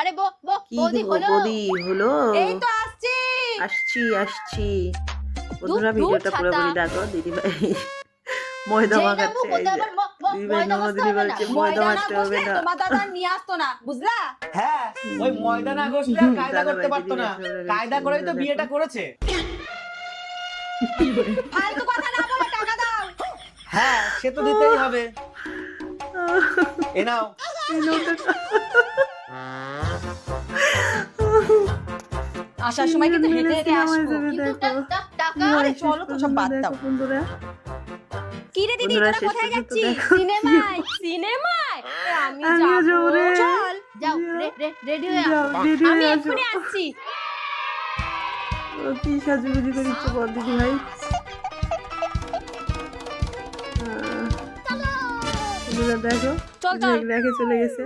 আরে বো বো কি বৌদি হলো। বৌদি হলো? এই তো আসছি। আসছি আসছি। বন্ধুরা ভিডিওটা। পুরোপুরি দেখো দিদি ভাই ময়দা যেই মাখাচ্ছে ময়দা মাখতে হবে না। ময়দা ময়দা মাখতে হবে না। তোমার দাদা নিয়ে আসতো না বুঝলা? হ্যাঁ ওই ময়দা না ঘষলে আর কায়দা করতে পারতো না। দিদিভাই কায়দা করেই তো বিয়েটা করেছে। ফালতু কথা না বলে টাকা দাও। হ্যাঁ সে তো দিতেই হবে। এ নাও। আসার সময় কিন্তু হেঁটে হেঁটে আসব। দেখো টাকা আরে চলো তো সব বাদ দাও। বন্ধুরা। কি রে দিদি তোরা কোথায় যাচ্ছিস? সিনেমায় সিনেমায়? আমি যাব। চল যাও রে- রে- রেডি হয়ে আসো। আমি এক্ষুনি আসছি। কি সাজুগুজি করিচ্ছে বল দিদি ভাই। দেখো চল, চল। চলে গেছে।